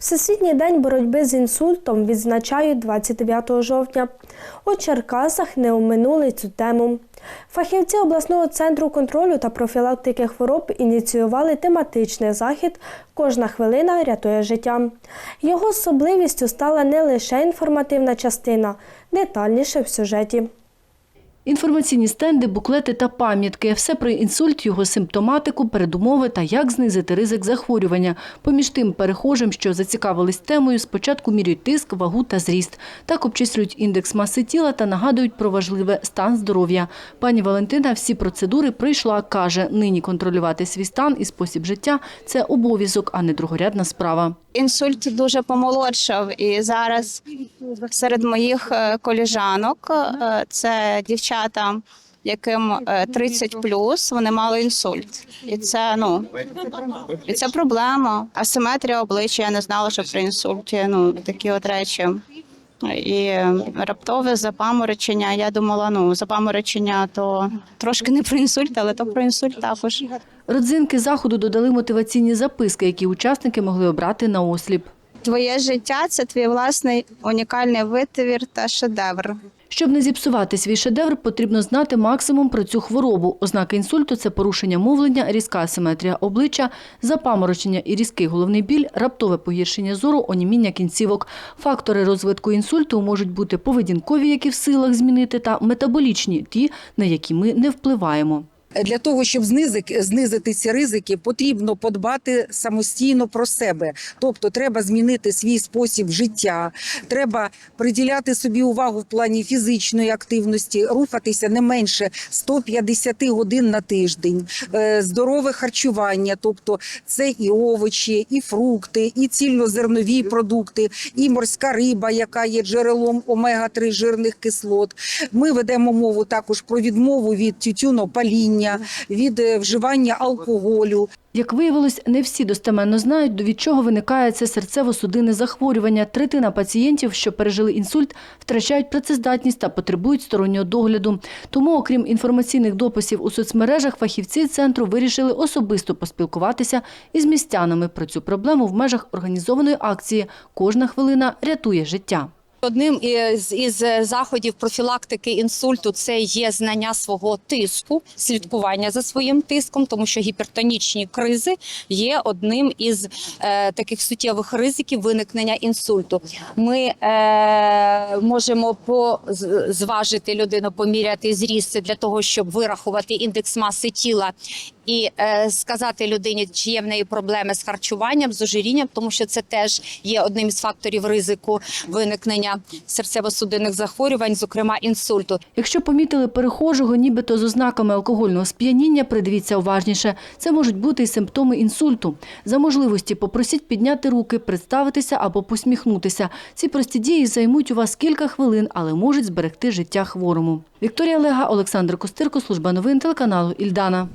Всесвітній день боротьби з інсультом відзначають 29 жовтня. У Черкасах не оминули цю тему. Фахівці обласного центру контролю та профілактики хвороб ініціювали тематичний захід Кожна хвилина рятує життя. Його особливістю стала не лише інформативна частина, детальніше в сюжеті. Інформаційні стенди, буклети та пам'ятки – все про інсульт, його симптоматику, передумови та як знизити ризик захворювання. Поміж тим перехожим, що зацікавились темою, спочатку міряють тиск, вагу та зріст. Так обчислюють індекс маси тіла та нагадують про важливе стан здоров'я. Пані Валентина всі процедури пройшла, каже, нині контролювати свій стан і спосіб життя – це обов'язок, а не другорядна справа. Інсульт дуже помолодшав, і зараз серед моїх е, коліжанок е, це дівчата, яким е, 30 вони мали інсульт, і це ну і це проблема. Асиметрія обличчя. Я не знала, що при інсульті ну такі от речі. І раптове запаморочення. Я думала, ну запаморочення то трошки не про інсульт, але то про інсульт також. Родзинки заходу додали мотиваційні записки, які учасники могли обрати на осліп. Твоє життя це твій власний унікальний витвір та шедевр. Щоб не зіпсувати свій шедевр, потрібно знати максимум про цю хворобу. Ознаки інсульту – це порушення мовлення, різка асиметрія обличчя, запаморочення і різкий головний біль, раптове погіршення зору, оніміння кінцівок. Фактори розвитку інсульту можуть бути поведінкові, які в силах змінити, та метаболічні – ті, на які ми не впливаємо. Для того щоб знизити, знизити ці ризики, потрібно подбати самостійно про себе. Тобто, треба змінити свій спосіб життя, треба приділяти собі увагу в плані фізичної активності, рухатися не менше 150 годин на тиждень, е, здорове харчування, тобто це і овочі, і фрукти, і цільнозернові продукти, і морська риба, яка є джерелом омега-3 жирних кислот. Ми ведемо мову також про відмову від тютюнопаління, від е, вживання алкоголю. Як виявилось, не всі достеменно знають, від чого виникає це серцево-судинне захворювання. Третина пацієнтів, що пережили інсульт, втрачають працездатність та потребують стороннього догляду. Тому, окрім інформаційних дописів у соцмережах, фахівці центру вирішили особисто поспілкуватися із містянами про цю проблему в межах організованої акції «Кожна хвилина рятує життя». Одним із, із заходів профілактики інсульту це є знання свого тиску, слідкування за своїм тиском, тому що гіпертонічні кризи є одним із е, таких суттєвих ризиків виникнення інсульту. Ми е, можемо по, з- зважити людину, поміряти зріст для того, щоб вирахувати індекс маси тіла і е, сказати людині, чи є в неї проблеми з харчуванням, з ожирінням, тому що це теж є одним із факторів ризику виникнення серцево-судинних захворювань, зокрема інсульту. Якщо помітили перехожого, нібито з ознаками алкогольного сп'яніння, придивіться уважніше. Це можуть бути і симптоми інсульту. За можливості попросіть підняти руки, представитися або посміхнутися. Ці прості дії займуть у вас кілька хвилин, але можуть зберегти життя хворому. Вікторія Лега, Олександр Костирко, служба новин телеканалу Ільдана.